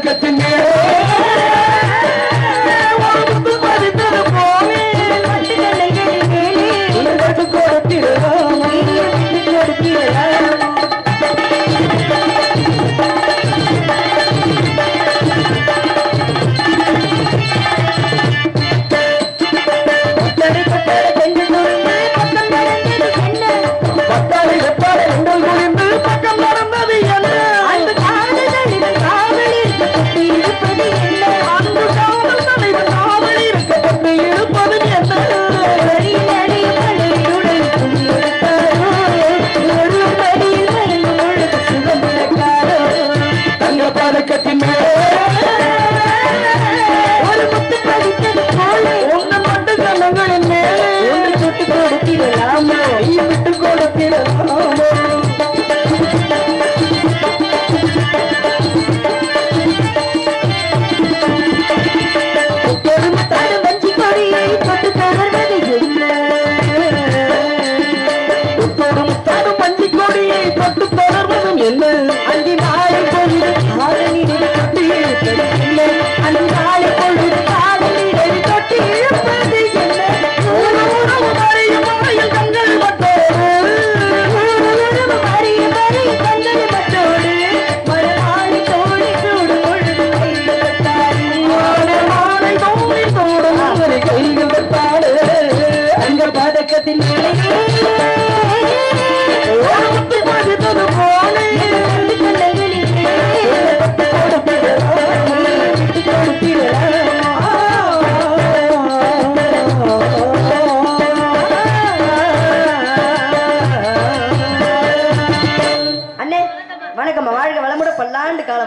que tenga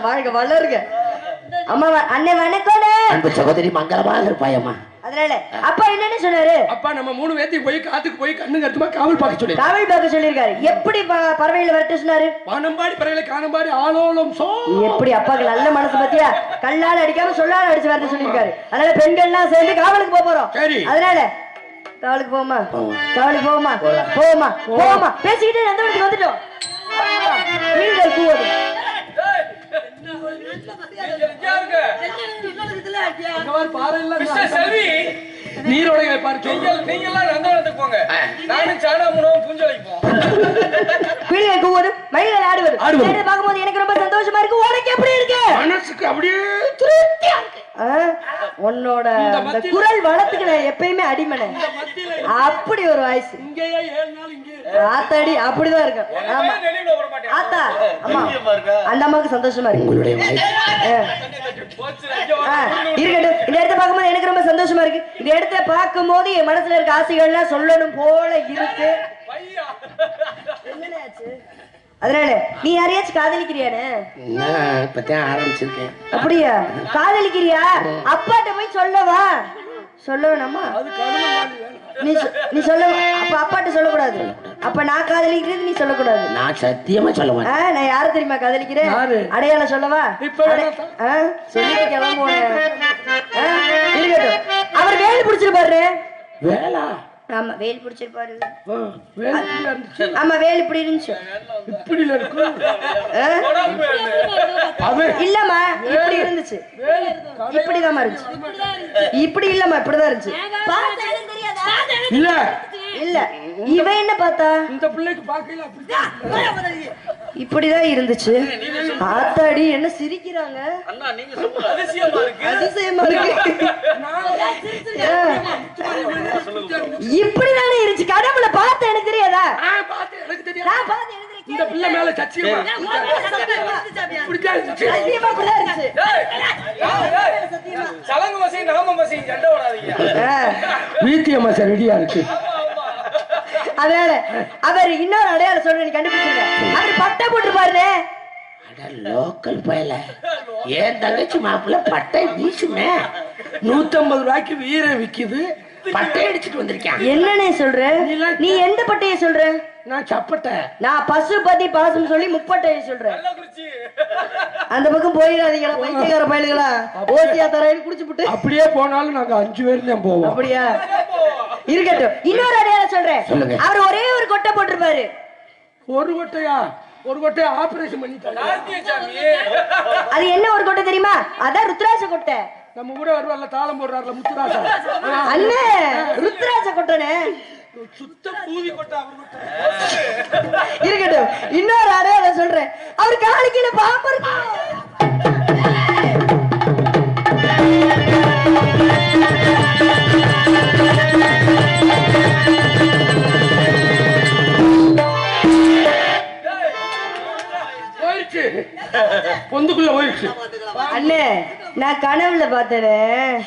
வாழ்க வளருங்க அம்மா அண்ணன் வணக்கம் அன்பு சகோதரி மங்களமாக இருப்பாயம்மா. அதனால அப்பா என்னன்னு சொன்னாரு? அப்பா நம்ம மூணு பேர்த்தையும் போய் காத்துக்கு போய் கண்ணு கருத்துமா காவல் பார்க்க சொல்லி. காவல் பார்க்க சொல்லியிருக்காரு. எப்படி பறவையில வரட்டு சொன்னாரு? வானம்பாடி பறவைகளை காணம்பாடி ஆலோலம் சோ. எப்படி அப்பாக்கு நல்ல மனசு பத்தியா? கல்லால் அடிக்காம சொல்லால் அடிச்சு வரட்டு சொல்லியிருக்காரு. அதனால பெண்கள்லாம் சேர்ந்து காவலுக்கு போக போறோம். சரி. அதனால காவலுக்கு போமா. காவலுக்கு போமா போமா போமா பேசிக்கிட்டே எந்த இடத்துக்கு வந்துட்டோம் வீடுகள் செல்வி நீங்க எல்லாம் நந்தவனத்துக்கு போங்க நானும் சாணா முனவும் பூஞ்சோலைக்கு போவோம் கூவது மயில்கள் ஆடுவது ஆடுவது. பார்க்கும்போது எனக்கு ரொம்ப சந்தோஷமா இருக்கு உனக்கு எப்படி இருக்கு மனசுக்கு அப்படியே திருப்தியா இருக்கு உன்னோட குரல் வளத்துக்கு நான் எப்பயுமே அடிமனை அப்படி ஒரு வாய்ஸ். இங்கேயே ஏழு நாள் இங்கே ஆத்தாடி அப்படிதான் இருக்கும். ஆமா. வெளியில விட மாட்டேன். ஆத்தா அம்மா. அந்த அம்மாவுக்கு சந்தோஷமா இருக்கு. உங்களுடைய இருக்கட்டும். இந்த இடத்த பார்க்கும்போது எனக்கு ரொம்ப சந்தோஷமா இருக்கு. இந்த இடத்த பார்க்கும்போது என் மனசுல இருக்க ஆசைகள்லாம் சொல்லணும் போல இருக்கு? அதனால நீ யாரையாச்சும் காதலிக்கிறியானே? இப்பதான் ஆரம்பிச்சிருக்கேன். அப்படியா? காதலிக்கிறியா? அப்பாட்ட போய் சொல்லவா? சொல்ல வேணாமா நீ நீ சொல்ல. அப்ப அப்பாட்ட சொல்லக்கூடாது. அப்ப நான் காதலிக்கிறது நீ சொல்லக்கூடாது. நான் சத்தியமா சொல்ல மாட்டேன். நான் யார தெரியுமா காதலிக்கிறேன்? யாரு? அடையாளம் சொல்லவா? சொல்லிட்டு கிளம்புவேன் ஆ, இருக்கட்டும் அவர் வேல் பிடிச்சிருப்பாரு வேளா ஆமா வேல் பிடிச்சிருப்பாரு வேலை ஆமா வேல் இப்படி இருந்துச்சு. இப்படி இல்லம்மா இப்படி இருந்துச்சு. இப்படிதாம்மா இருந்துச்சு. இப்படி இல்லம்மா இப்படிதான் இருந்துச்சு. இல்ல. இல்ல. இவ என்ன பார்த்தா? இந்த பிள்ளைக்கு அப்படி இப்படிதான் இருந்துச்சு. ஆத்தாடி என்ன சிரிக்கிறாங்க. அதிசயமா இருக்கு. இப்படிதானே இருந்துச்சு. கடவுளை பார்த்த எனக்கு தெரியாதா? நான் பார்த்தேன் எனக்கு தெரியாது. நான் பார்த்து எனக்கு. இந்த பிள்ளை மேல சத்தியமா சலங்கு மசையும் நாம மசையும் சண்டை ரெடியா இருக்கு. அதனால அவர் இன்னொரு அடையாளம் சொல்ற நீ கண்டுபிடிச்சிருக்க. அவர் பட்டை போட்டு பாருங்க அட லோக்கல் பயல. ஏன் தங்கச்சி மாப்பிள்ள பட்டை வீசுமே நூத்தம்பது ரூபாய்க்கு வீரம் விக்குது. பட்டை அடிச்சிட்டு வந்திருக்கேன் என்னன்னே சொல்ற? நீ எந்த பட்டையை சொல்ற? நான் சப்பட்டை. நான் பசுபதி பாசம் சொல்லி முப்பட்டையை சொல்றேன். அந்த பக்கம் போயிடாதீங்களா பைத்தியக்கார பயலுகளா? ஓசியா தரையில் குடிச்சு புட்டு. அப்படியே போனாலும் நாங்க அஞ்சு பேர் தான் போவோம். அப்படியா? இருக்கட்டும். இன்னொரு அடையாளம் சொல்றேன். அவர் ஒரே ஒரு கொட்டை போட்டிருப்பாரு. ஒரு கொட்டையா? ஒரு கொட்டையா ஆபரேஷன் பண்ணிட்டாங்க அது என்ன ஒரு கொட்டை தெரியுமா? அதான் ருத்ராட்ச கொட்டை. நம்ம கூட வருவார்ல தாளம் போடுறாருல முத்துராசா. அண்ணே ருத்ராட்ச கொட்டனே இருக்கட்டும். இன்னொரு அடையாளம் சொல்றேன். அவர் காலிக்கீழ பாம்பு இருக்கும் போயிடுச்சு பொந்துக்குள்ள போயிடுச்சு அண்ணே நான் கனவுல பார்த்தேன்.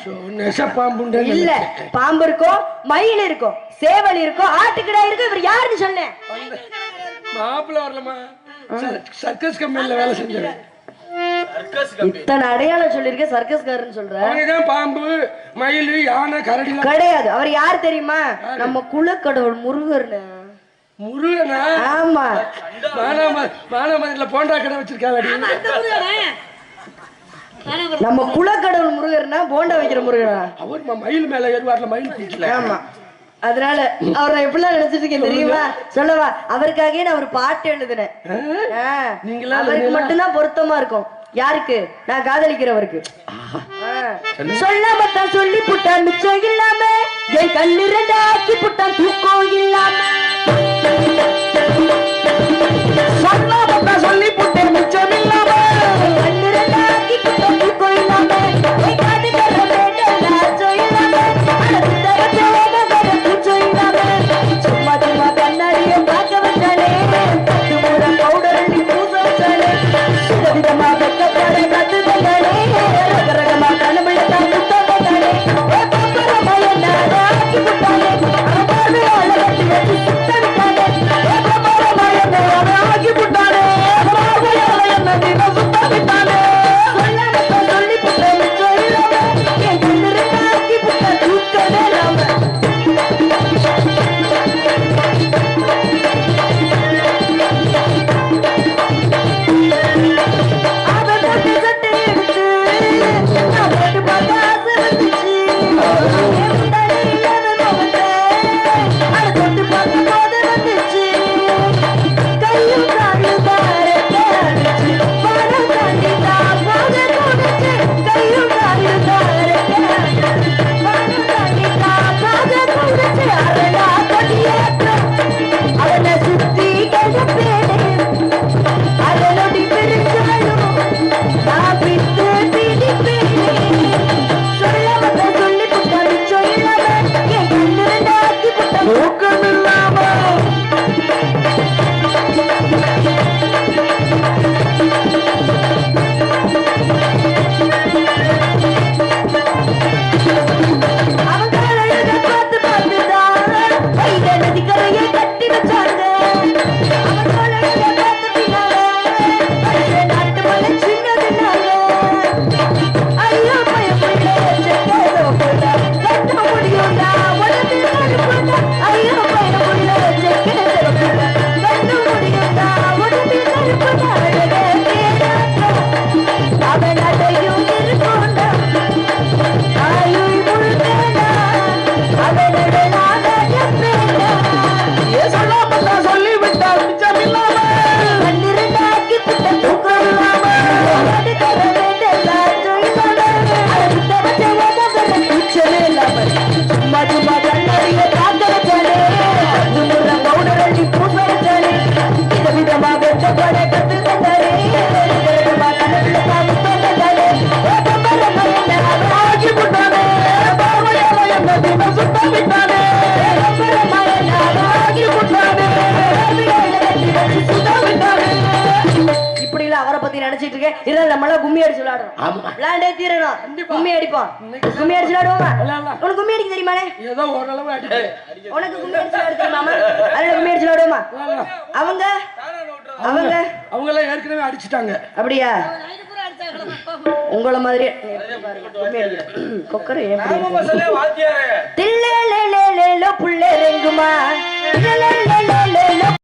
இல்ல பாம்பு இருக்கும் மயில் இருக்கும் சேவல் இருக்கும் ஆட்டுக்கிடா இருக்கும் இவர் யாருன்னு சொன்னேன். மாப்பிள்ள வரலமா சர்க்கஸ் கம்பெனில வேலை செஞ்சவன். இத்தனை அடையாளம் சொல்லிருக்க சர்க்கஸ்காரன்னு சொல்ற. பாம்பு மயில் யானை கரடி கிடையாது. அவர் யார் தெரியுமா? நம்ம குலக்கடவுள் முருகர்னு. முருகனா? ஆமா. மானாமதுல போண்டா கடை வச்சிருக்காங்க நம்ம குலக்கடவுள் முருகர்னா போண்டா வைக்கிற முருகனா? அவர் மயில் மேல ஏறுவார்ல மயில் பிடிக்கல ஆமா. அதனால அவரை எப்படி நினைச்சிருக்கேன் தெரியுமா? சொல்லவா அவருக்காகவே நான் ஒரு பாட்டு எழுதுனேன். அவருக்கு மட்டும்தான் பொருத்தமா இருக்கும். யாருக்கு? நான் காதலிக்கிறவருக்கு. சொல்லாம தான் சொல்லி புட்டான் மிச்சம் இல்லாம என் கண்ணு புட்டான் தூக்கம் இல்லாம. Thank you. விளையாண்டே தீரணும். கும்மி அடிப்போம் கும்மி அடிச்சு கும்மி அடிக்க அவங்க? அவங்க? அவங்க எல்லாம் அடிச்சுட்டாங்க. அப்படியா? உங்கள மாதிரி கொக்கரை தில்லே புள்ளே ரெங்குமா?